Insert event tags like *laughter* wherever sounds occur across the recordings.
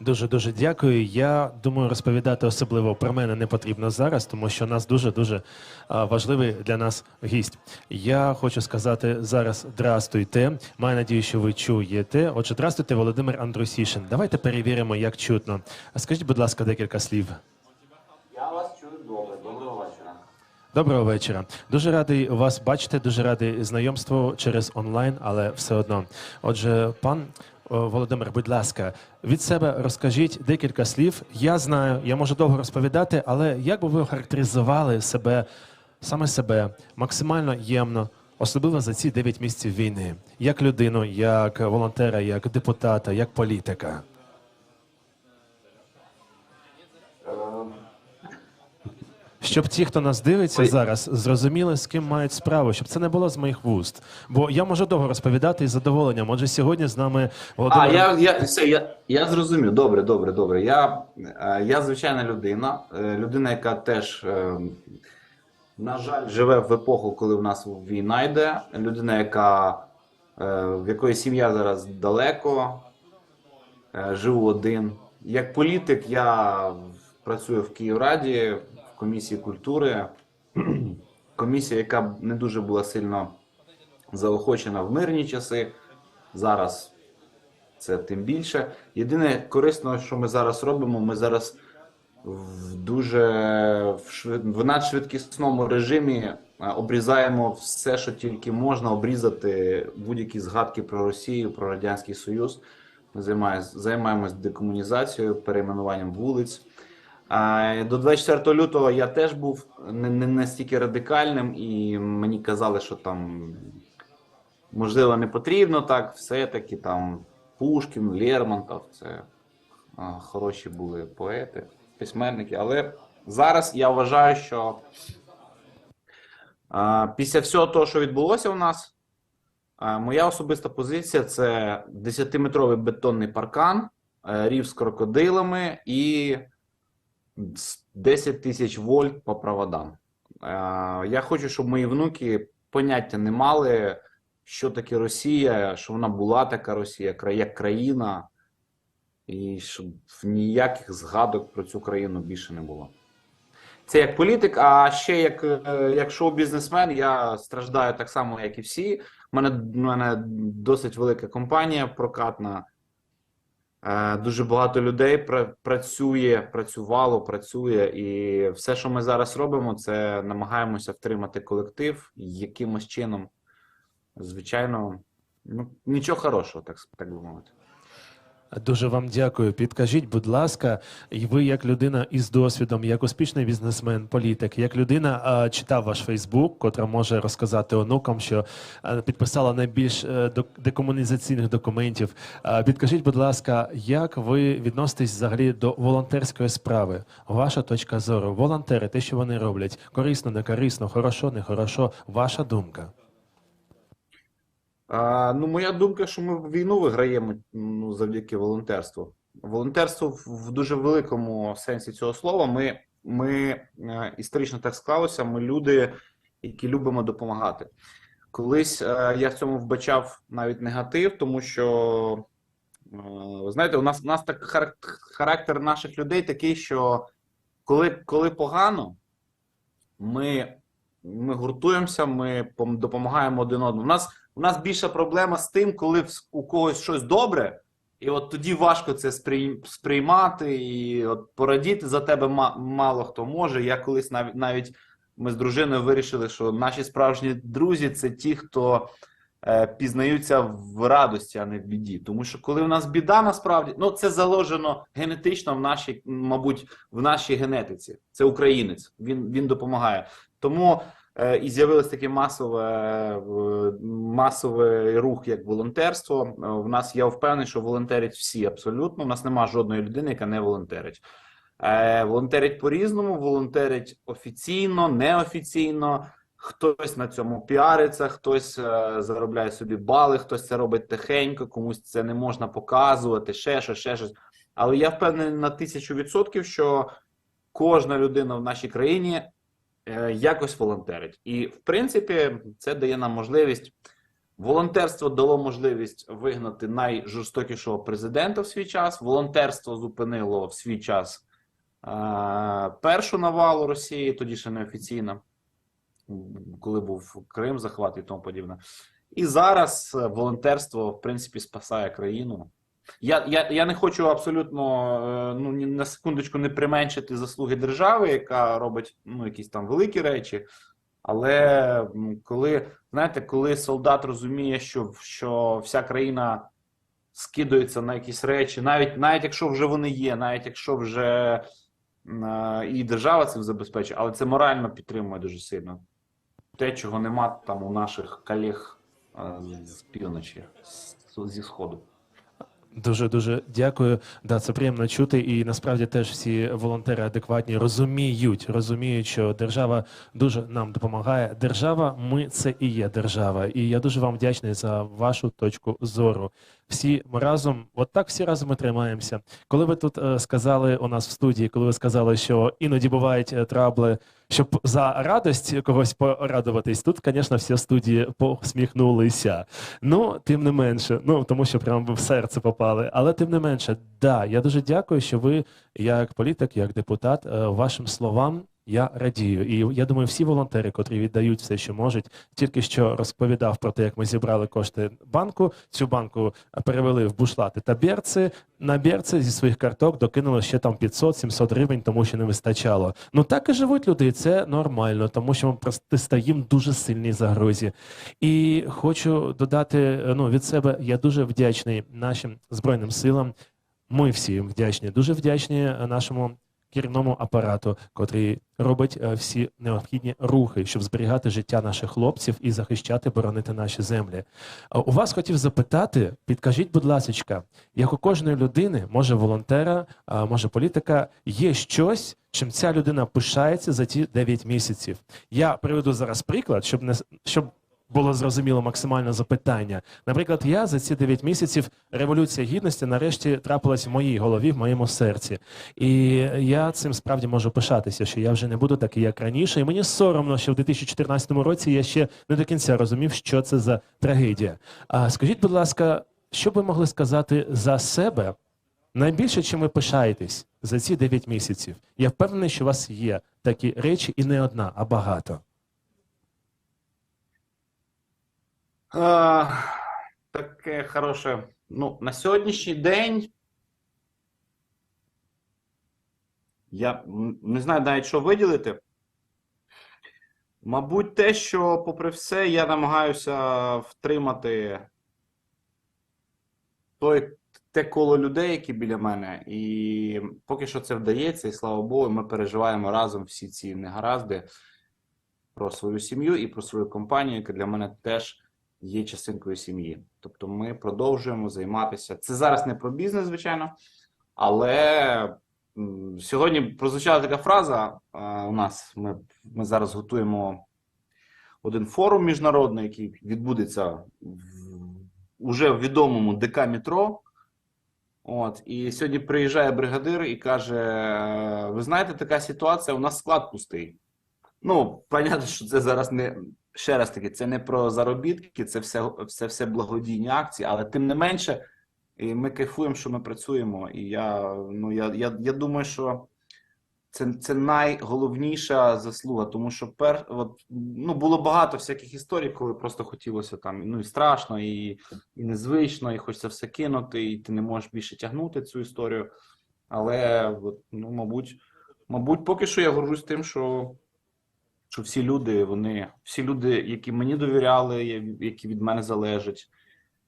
Дуже дуже дякую. Я думаю, розповідати особливо про мене не потрібно зараз, тому що у нас дуже дуже важливий для нас гість. Я хочу сказати зараз здрастуйте. Маю надію, що ви чуєте. Отже, здрастуйте, Володимир Андрусішин. Давайте перевіримо, як чутно. Скажіть, будь ласка, декілька слів. Я вас чую добре. Доброго вечора. Доброго вечора. Дуже радий вас бачити, дуже радий знайомству через онлайн, але все одно. Отже, пан Володимир, будь ласка, від себе розкажіть декілька слів. Я знаю, я можу довго розповідати, але як би ви охарактеризували себе, саме себе, максимально ємно, особливо за ці 9 місяців війни, як людину, як волонтера, як депутата, як політика? Щоб ті, хто нас дивиться зараз, зрозуміли, з ким мають справу, щоб це не було з моїх вуст. Бо я можу довго розповідати із задоволенням. Отже, сьогодні з нами А, я, я, все, я, я зрозумів. Добре, добре, добре. Я, е, я звичайна людина. е, Людина, яка теж, е, на жаль, живе в епоху, коли в нас війна йде. Людина, яка, в якої сім'я зараз далеко, живу один. Як політик, я працюю в Київраді, комісії культури. *clears throat* Комісія, яка не дуже була сильно заохочена в мирні часи. Зараз це тим більше. Єдине корисно, що ми зараз робимо, ми зараз в дуже в, швид... в надшвидкісному режимі е, обрізаємо все, що тільки можна обрізати будь-які згадки про Росію, про Радянський Союз. Ми займаємось декомунізацією, перейменуванням вулиць. До 24 лютого я теж був не, не настільки радикальним, і мені казали, що там можливо не потрібно так. Все-таки там Пушкін, Лермонтов, це хороші були поети, письменники. Але зараз я вважаю, що після всього того, що відбулося у нас, моя особиста позиція це 10-метровий бетонний паркан, е, рів з крокодилами і 10 тисяч вольт по проводам. Я хочу, щоб мої внуки поняття не мали, що таке Росія, що вона була така Росія, як країна, і щоб ніяких згадок про цю країну більше не було. Це як політик, а ще як, е, як шоу-бізнесмен, я страждаю так само, як і всі. У мене, мене досить велика компанія прокатна. Е, Дуже багато людей пра- працює, працювало, працює, і все, що ми зараз робимо, це намагаємося втримати колектив якимось чином. Звичайно, ну нічого хорошого, так, так би мовити. Дуже вам дякую. Підкажіть, будь ласка, і ви, як людина із досвідом, як успішний бізнесмен, політик, як людина читав ваш Фейсбук, котра може розказати онукам, що підписала найбільш е, декомунізаційних документів. Підкажіть, будь ласка, як ви відноситесь взагалі до волонтерської справи? Ваша точка зору, волонтери, те, що вони роблять, корисно, не корисно, хорошо, не хорошо. Ваша думка. А, ну, моя думка, що ми війну виграємо ну, завдяки волонтерству. Волонтерство в, дуже великому сенсі цього слова. Ми, ми е, історично так склалося. Ми люди, які любимо допомагати. Колись е, я в цьому вбачав навіть негатив, тому що е, ви знаєте, у нас у нас так харак- характер наших людей такий, що коли, коли погано, ми, ми гуртуємося, ми допомагаємо один одному. У нас у нас більша проблема з тим, коли у когось щось добре, і от тоді важко це сприймати, і от порадіти за тебе ма- мало хто може. Я колись навіть навіть ми з дружиною вирішили, що наші справжні друзі це ті, хто е, пізнаються в радості, а не в біді. Тому що коли в нас біда, насправді ну це заложено генетично в нашій, мабуть, в нашій генетиці. Це українець. Він, він допомагає. Тому і з'явилось таке масове е, масовий рух, як волонтерство. Е, В нас я впевнений, що волонтерять всі абсолютно. У нас немає жодної людини, яка не волонтерить. Е, волонтерять по-різному, волонтерять офіційно, неофіційно. Хтось на цьому піариться, хтось е, заробляє собі бали, хтось це робить тихенько, комусь це не можна показувати, ще щось, ще щось. Але я впевнений на тисячу відсотків, що кожна людина в нашій країні е, якось волонтерить. І в принципі, це дає нам можливість Волонтерство дало можливість вигнати найжорстокішого президента в свій час. Волонтерство зупинило в свій час е, першу навалу Росії, тоді ще неофіційно, коли був Крим, захват і тому подібне. І зараз е, волонтерство, в принципі, спасає країну. Я, я, я не хочу абсолютно е, ну, на секундочку не применшити заслуги держави, яка робить ну, якісь там великі речі. Але коли, знаєте, коли солдат розуміє, що, що вся країна скидується на якісь речі, навіть, навіть якщо вже вони є, навіть якщо вже е, і держава цим забезпечує, але це морально підтримує дуже сильно. Те, чого нема там у наших колег е, з півночі, зі сходу. Дуже дуже дякую. Да, це приємно чути. І насправді теж всі волонтери адекватні розуміють, розуміють, що держава дуже нам допомагає. Держава, ми це і є держава. І я дуже вам вдячний за вашу точку зору. Всі ми разом, от так всі разом ми тримаємося. Коли ви тут е, сказали у нас в студії, коли ви сказали, що іноді бувають е, трабли, щоб за радість когось порадуватись, тут, звісно, всі студії посміхнулися. Ну, тим не менше, ну тому що прямо в серце попали. Але тим не менше, да, я дуже дякую, що ви, як політик, як депутат, е, вашим словам. Я радію, і я думаю, всі волонтери, котрі віддають все, що можуть, тільки що розповідав про те, як ми зібрали кошти банку. Цю банку перевели в бушлати та берці. На берці зі своїх карток докинули ще там 500-700 гривень, тому що не вистачало. Ну так і живуть люди, і це нормально, тому що ми протистоїмо дуже сильній загрозі. І хочу додати ну, від себе, я дуже вдячний нашим збройним силам. Ми всі вдячні, дуже вдячні нашому керівному апарату, котрий робить е, всі необхідні рухи, щоб зберігати життя наших хлопців і захищати, боронити наші землі. У вас хотів запитати, підкажіть, будь ласка, як у кожної людини, може волонтера, може політика, є щось, чим ця людина пишається за ті 9 місяців. Я приведу зараз приклад, щоб не щоб було зрозуміло максимально запитання. Наприклад, я за ці 9 місяців революція гідності нарешті трапилась в моїй голові, в моєму серці. І я цим справді можу пишатися, що я вже не буду такий, як раніше. І мені соромно, що в 2014 році я ще не до кінця розумів, що це за трагедія. А скажіть, будь ласка, що ви могли сказати за себе? Найбільше, чим ви пишаєтесь за ці 9 місяців? Я впевнений, що у вас є такі речі, і не одна, а багато. Е, таке хороше. Ну, на сьогоднішній день. Я не знаю навіть, що виділити. Мабуть, те, що, попри все, я намагаюся втримати той, те коло людей, які біля мене. І поки що це вдається, і слава Богу, ми переживаємо разом всі ці негаразди про свою сім'ю і про свою компанію, яка для мене теж є частинкою сім'ї. Тобто ми продовжуємо займатися. Це зараз не про бізнес, звичайно, але сьогодні прозвучала така фраза у нас. Ми, ми зараз готуємо один форум міжнародний, який відбудеться в уже відомому ДК метро. От, і сьогодні приїжджає бригадир і каже: «Е, Ви знаєте, така ситуація, у нас склад пустий. Ну, понятно, що це зараз не ще раз таки, це не про заробітки, це все, все, все благодійні акції, але тим не менше, і ми кайфуємо, що ми працюємо. І я, ну, я, я, я думаю, що це, це найголовніша заслуга, тому що пер, от, ну, було багато всяких історій, коли просто хотілося там, ну і страшно, і, і незвично, і хочеться все кинути, і ти не можеш більше тягнути цю історію. Але, от, ну, мабуть, мабуть, поки що я горжусь тим, що що всі люди, вони, всі люди, які мені довіряли, які від мене залежать,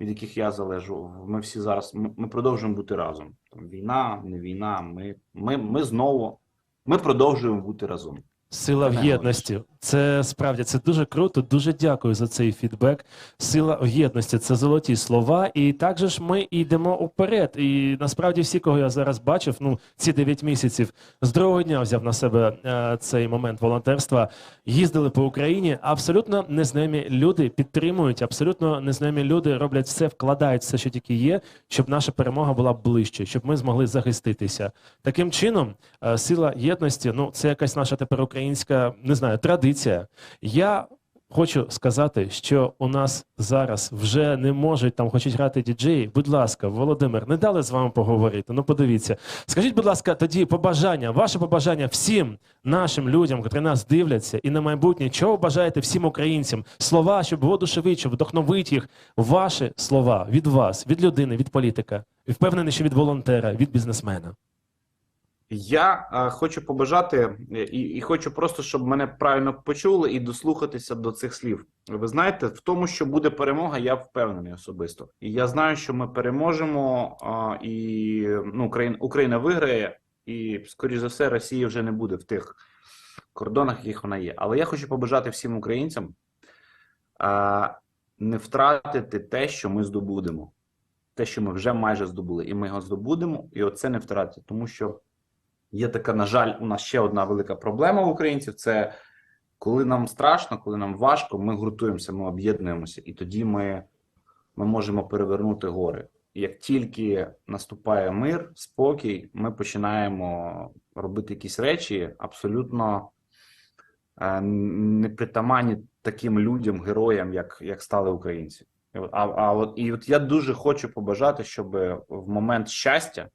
від яких я залежу, ми всі зараз ми, ми продовжуємо бути разом. Там війна, не війна. Ми, ми, ми знову ми продовжуємо бути разом. Сила в єдності. Це справді це дуже круто. Дуже дякую за цей фідбек. Сила в єдності це золоті слова. І також ж ми йдемо уперед. І насправді всі, кого я зараз бачив, ну ці 9 місяців з другого дня взяв на себе е, цей момент волонтерства. Їздили по Україні. Абсолютно незнайомі люди підтримують. Абсолютно незнайомі люди роблять все, вкладають все, що тільки є, щоб наша перемога була ближче, щоб ми змогли захиститися. Таким чином, е, сила єдності, ну це якась наша тепер українська, не знаю, традиція. Я хочу сказати, що у нас зараз вже не можуть там хочуть грати діджеї. Будь ласка, Володимир, не дали з вами поговорити. Ну подивіться. Скажіть, будь ласка, тоді побажання, ваше побажання всім нашим людям, котрі нас дивляться, і на майбутнє, чого бажаєте всім українцям? Слова, щоб воодушевить, вдохновить їх. Ваші слова від вас, від людини, від політика. І впевнений, що від волонтера, від бізнесмена. Я е, хочу побажати е, і, і хочу просто, щоб мене правильно почули і дослухатися до цих слів. Ви знаєте, в тому, що буде перемога, я впевнений особисто. І я знаю, що ми переможемо, а, і ну, Україна, Україна виграє, і, скоріш за все, Росія вже не буде в тих кордонах, яких вона є. Але я хочу побажати всім українцям а, не втратити те, що ми здобудемо. Те, що ми вже майже здобули, і ми його здобудемо, і оце не втратити, тому що є така, на жаль, у нас ще одна велика проблема у українців: це коли нам страшно, коли нам важко, ми гуртуємося, ми об'єднуємося, і тоді ми, ми можемо перевернути гори. Як тільки наступає мир, спокій, ми починаємо робити якісь речі абсолютно е, непритаманні таким людям, героям, як, як стали українці. А, а от і от я дуже хочу побажати, щоб в момент щастя,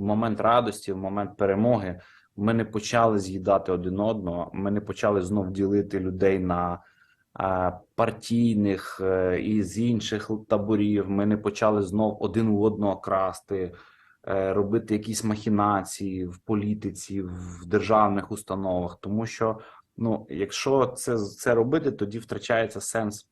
в момент радості, в момент перемоги ми не почали з'їдати один одного. Ми не почали знов ділити людей на е, партійних е, і з інших таборів. Ми не почали знов один у одного красти, е, робити якісь махінації в політиці, в державних установах. Тому що ну, якщо це, це робити, тоді втрачається сенс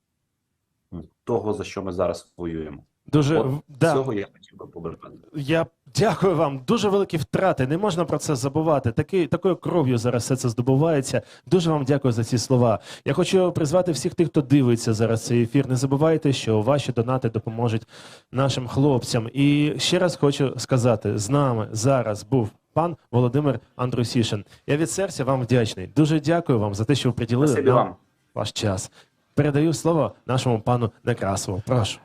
того, за що ми зараз воюємо. Дуже От да. Цього я хотів би побажати. Я дякую вам. Дуже великі втрати. Не можна про це забувати. Таки, такою кров'ю зараз все це здобувається. Дуже вам дякую за ці слова. Я хочу призвати всіх тих, хто дивиться зараз цей ефір. Не забувайте, що ваші донати допоможуть нашим хлопцям. І ще раз хочу сказати: з нами зараз був. Пан Володимир Андрусішин. Я від серця вам вдячний. Дуже дякую вам за те, що ви приділили нам вам. ваш час. Передаю слово нашому пану Некрасову. Прошу.